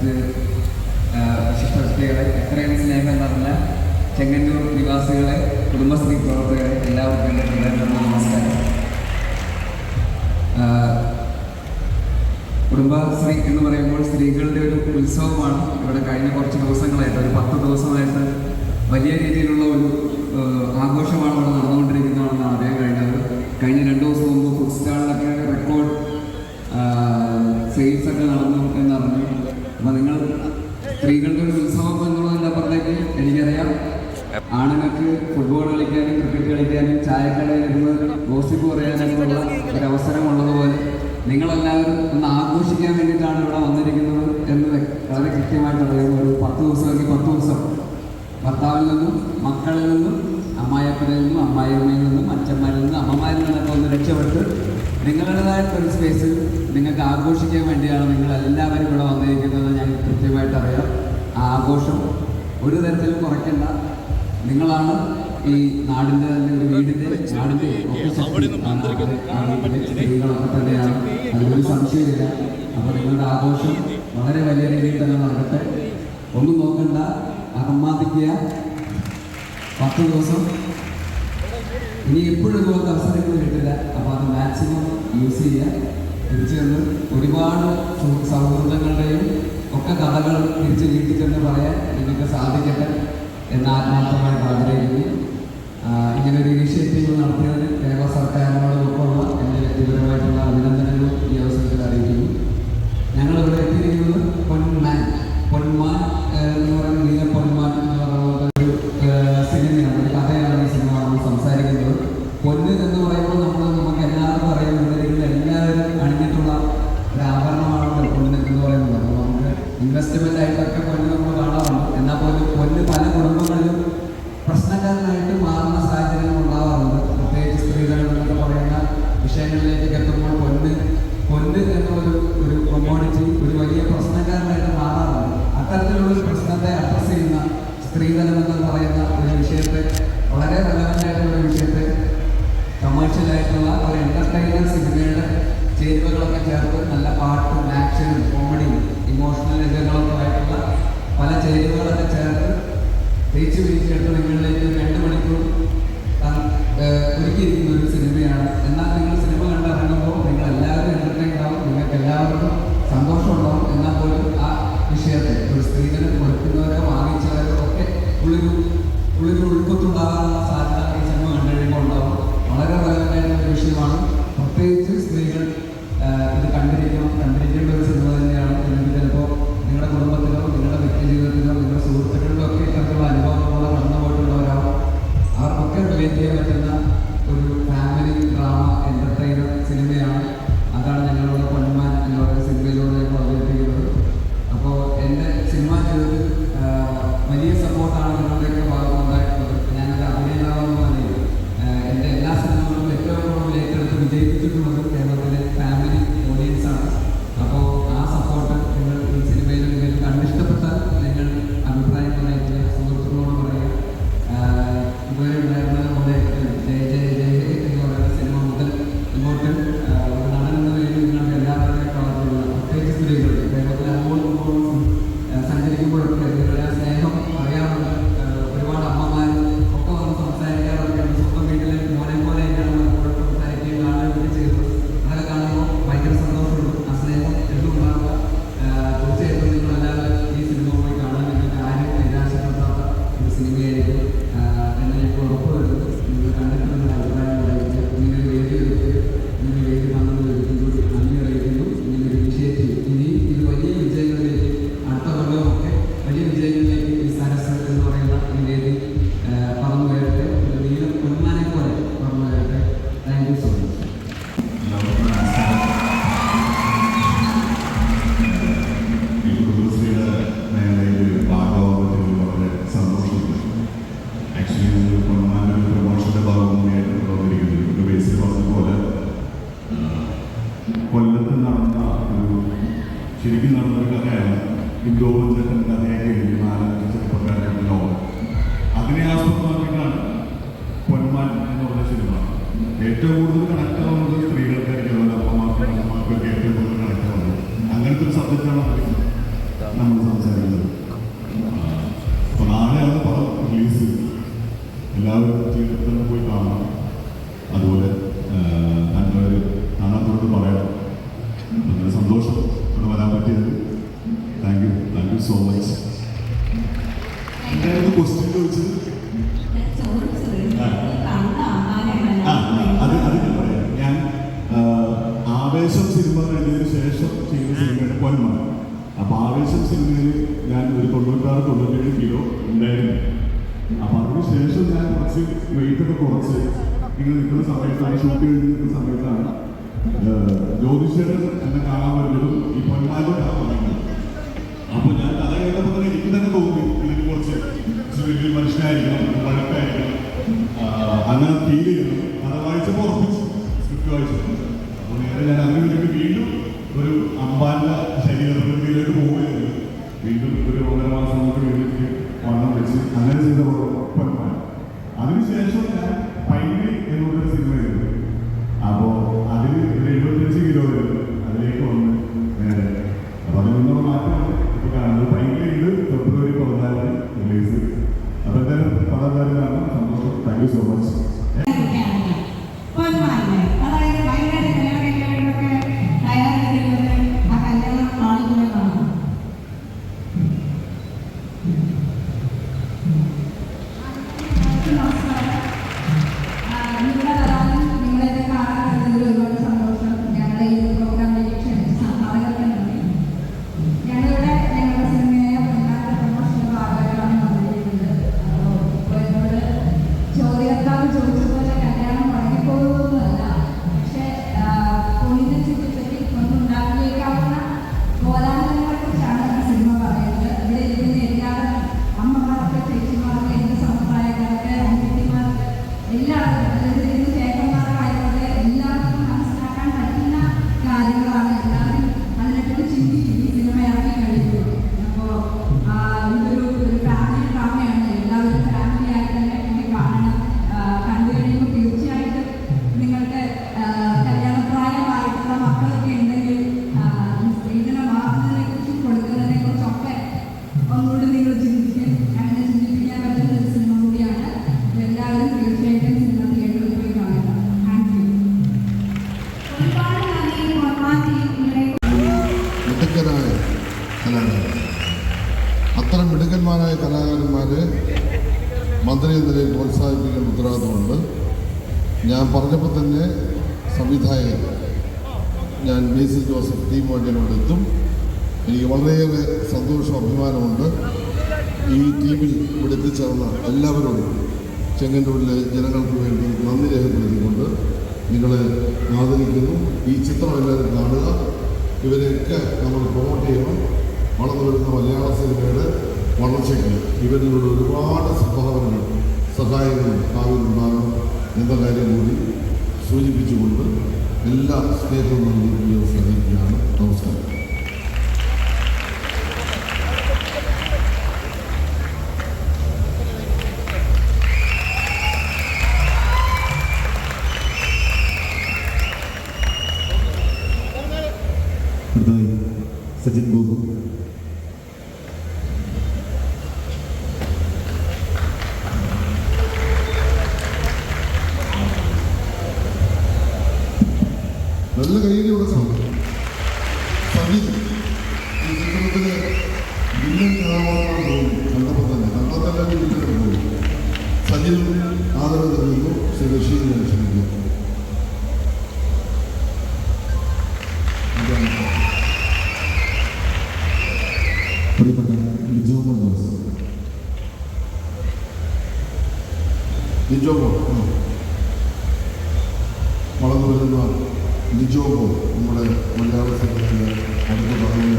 മറ്റ് ശിഷ്ടവ്യക്തികളെ എത്രയും സ്നേഹം നിറഞ്ഞ ചെങ്ങന്നൂർ നിവാസികളെ കുടുംബശ്രീ പ്രവർത്തകരെ എല്ലാവർക്കും എന്റെ നമസ്കാരം. കുടുംബശ്രീ എന്ന് പറയുമ്പോൾ സ്ത്രീകളുടെ ഒരു ഉത്സവമാണ്. ഇവിടെ കഴിഞ്ഞ കുറച്ച് ദിവസങ്ങളായിട്ട് ഒരു പത്ത് ദിവസമായിട്ട് വലിയ രീതിയിലുള്ള ഒരു നിങ്ങളെല്ലാവരും ഒന്ന് ആഘോഷിക്കാൻ വേണ്ടിയിട്ടാണ് ഇവിടെ വന്നിരിക്കുന്നത് എന്ന് വളരെ കൃത്യമായിട്ട് അറിയുന്ന ഒരു പത്ത് ദിവസമെങ്കിൽ പത്ത് ദിവസം. ഭർത്താവിൽ നിന്നും മക്കളിൽ നിന്നും അമ്മായപ്പനിൽ നിന്നും അമ്മായിയമ്മയിൽ നിന്നും അച്ഛന്മാരിൽ നിന്നും അമ്മമാരിൽ നിന്നൊക്കെ ഒന്ന് രക്ഷപ്പെട്ട് നിങ്ങളുടേതായിട്ടൊരു സ്പേസിൽ നിങ്ങൾക്ക് ആഘോഷിക്കാൻ വേണ്ടിയാണ് നിങ്ങൾ എല്ലാവരും ഇവിടെ വന്നിരിക്കുന്നത് ഞാൻ കൃത്യമായിട്ട് അറിയാം. ആ ആഘോഷം ഒരു തരത്തിലും കുറയ്ക്കേണ്ട. നിങ്ങളാണ് ഈ നാടിന്റെ തന്നെ ഒരു വീടിന്റെ നാടിന്റെ സ്ത്രീകളൊക്കെ തന്നെയാണ്. അതിലൊരു സംശയമില്ല. അപ്പൊ നിങ്ങളുടെ ആഘോഷം വളരെ വലിയ രീതിയിൽ തന്നെ നടക്കട്ടെ. ഒന്നും നോക്കണ്ട. അഹമ്മാദിക്കുക പത്ത് ദിവസം. ഇനി എപ്പോഴും ഇതുപോലത്തെ അവസരങ്ങൾ കിട്ടില്ല. അപ്പൊ അത് മാക്സിമം യൂസ് ചെയ്യുക. തിരിച്ചു ചെന്ന് ഒരുപാട് സൗഹൃദങ്ങളുടെയും ഒക്കെ കഥകൾ തിരിച്ചു വീട്ടിൽ ചെന്ന് പറയാൻ നിങ്ങൾക്ക് സാധിക്കട്ടെ എന്ന് ആത്മാർത്ഥമായി ആഗ്രഹിക്കുന്നു സ്ത്രീധനം എന്ന് പറയുന്ന ഒരു വിഷയത്തെ വളരെ റെലവന്റായിട്ടുള്ള ഒരു വിഷയത്തെ കമേഴ്ഷ്യലായിട്ടുള്ള ഒരു എന്റർടൈനർ സിനിമയുടെ ചേരുവകളൊക്കെ ചേർത്ത് നല്ല പാട്ടും ആക്ഷനും കോമഡിയും ഇമോഷണൽ രംഗങ്ങളൊക്കെ ആയിട്ടുള്ള പല ചേരുവകളൊക്കെ ചേർത്ത് തേച്ച് വീഴ്ചയെടുത്ത് നിങ്ങളിലേക്ക് രണ്ട് മണിക്കൂർ ഒരുക്കിയിരിക്കുന്നു. സിനിമയിൽ ഞാൻ ഒരു തൊണ്ണൂറ്റാറ് തൊണ്ണൂറ്റേഴ് കിലോ ഉണ്ടായിരുന്നു. അപ്പൊ അതിനുശേഷം ഞാൻ കുറച്ച് വെയിറ്റൊക്കെ കുറച്ച് നിങ്ങൾ നിൽക്കുന്ന സമയത്താണ് ഷൂട്ട് ചെയ്ത് നിൽക്കുന്ന സമയത്താണ് ജ്യോതിഷേടൻ എന്നെ കാണാൻ വരുന്നതും ഈ പൊന്മാരുടെ കാണാൻ തുടങ്ങി അപ്പോൾ ഞാൻ കഥ കേട്ടപ്പോൾ തന്നെ എനിക്ക് തന്നെ തോന്നി എനിക്ക് കുറച്ച് വലിയ മനുഷ്യനായിരിക്കണം വഴക്കായിരിക്കണം അങ്ങനെ ഫീൽ ചെയ്യണം കഥ വായിച്ചപ്പോൾ ഉറപ്പിച്ചു സ്ക്രിപ്റ്റ് വായിച്ചു. അപ്പോൾ നേരെ ഞാൻ അതിന് വീണ്ടും ഒരു അമ്പാന്റെ മന്ത്രി എന്ന നിലയിൽ പ്രോത്സാഹിപ്പിക്കേണ്ട ഉത്തരവാദിത്തമുണ്ട്. ഞാൻ പറഞ്ഞപ്പോൾ തന്നെ സംവിധായകൻ ഞാൻ ബേസിൽ ജോസഫ് ടീം എന്നോട് എത്തും. എനിക്ക് വളരെയേറെ സന്തോഷവും അഭിമാനമുണ്ട് ഈ ടീമിൽ ഇവിടെ എത്തിച്ചേർന്ന എല്ലാവരോടും ചെങ്ങന്നൂരിലെ ജനങ്ങൾക്ക് വേണ്ടി നന്ദി രേഖപ്പെടുത്തിക്കൊണ്ട് നിങ്ങളെ ആദരിക്കുന്നു. ഈ ചിത്രം എല്ലാവരും കാണുക. ഇവരെയൊക്കെ നമ്മൾ പ്രൊമോട്ട് ചെയ്യണം. വളർന്നു വരുന്ന മലയാള സിനിമയുടെ വളർച്ചയ്ക്ക് ഇവരിലൂടെ ഒരുപാട് സംഭാവനകൾ സഹായകരും ഭാവിയിലുണ്ടാകും എന്ന കാര്യം കൂടി സൂചിപ്പിച്ചുകൊണ്ട് എല്ലാ സ്നേഹവും നൽകി പ്രത്യേകം ആദരവ് നൽകുന്നു ശ്രീ ബഷീർ ലക്ഷ്മിക്കുന്നു പ്രിയപ്പെട്ട ലിജോ മോഹൻദാസ് ലിജോ മോഹൻ നമ്മുടെ മലയാള സിനിമയിലെ അടുത്ത ഭാഗം